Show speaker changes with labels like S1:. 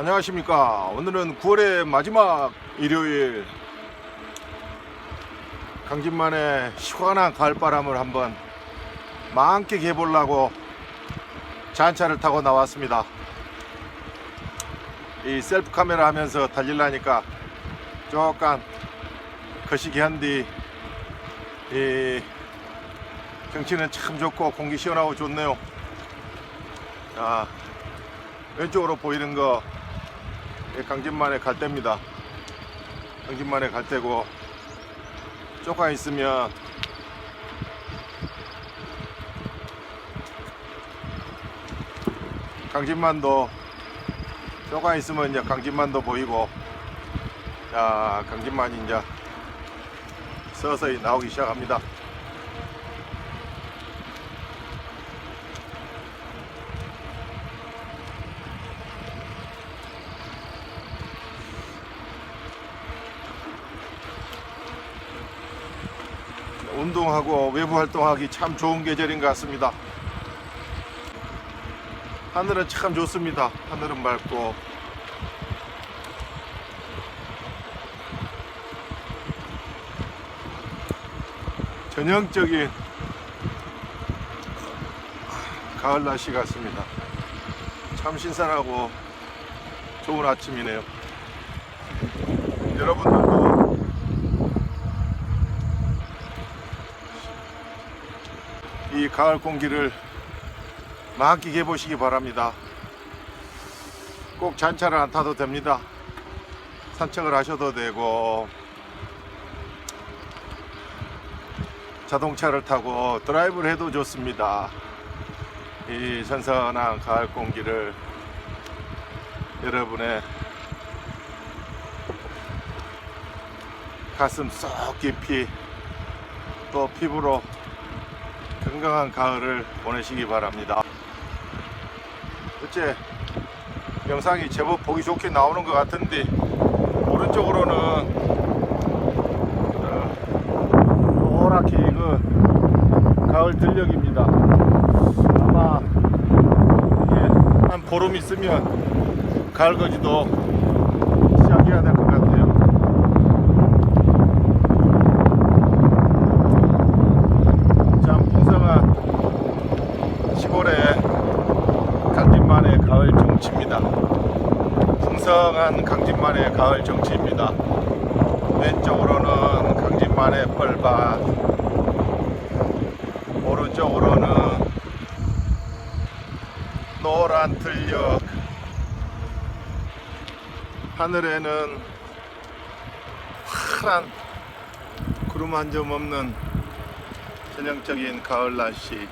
S1: 안녕하십니까. 오늘은 9월의 마지막 일요일 강진만의 시원한 가을바람을 한번 만끽해 보려고 잔차를 타고 나왔습니다. 이 셀프 카메라 하면서 달리려니까 조금 거시기 한디 이 경치는 참 좋고 공기 시원하고 좋네요. 아, 왼쪽으로 보이는 거 예, 강진만의 갈대입니다. 강진만의 갈대고 조금 있으면 강진만도 조금 있으면 이제 강진만도 보이고 자 강진만이 이제 서서히 나오기 시작합니다. 운동하고 외부 활동하기 참 좋은 계절인 것 같습니다. 하늘은 참 좋습니다. 하늘은 맑고 전형적인 가을 날씨 같습니다. 참 신선하고 좋은 아침이네요. 여러분들도 가을 공기를 만끽해 보시기 바랍니다. 꼭 잔차를 안 타도 됩니다. 산책을 하셔도 되고 자동차를 타고 드라이브를 해도 좋습니다. 이 선선한 가을 공기를 여러분의 가슴 쏙 깊이 또 피부로 건강한 가을을 보내시기 바랍니다. 어째 영상이 제법 보기 좋게 나오는 것 같은데 오른쪽으로는 어, 노랗게 그 가을 들녘입니다. 아마 한 보름 있으면 가을 거지도 시작해야 될 것 같아요. 참 풍성한 시골의 강진만의 가을 정치입니다. 풍성한 강진만의 가을 정치입니다. 왼쪽으로는 강진만의 펄밭, 오른쪽으로는 노란 들녘, 하늘에는 파란 구름 한 점 없는 전형적인 가을 날씨.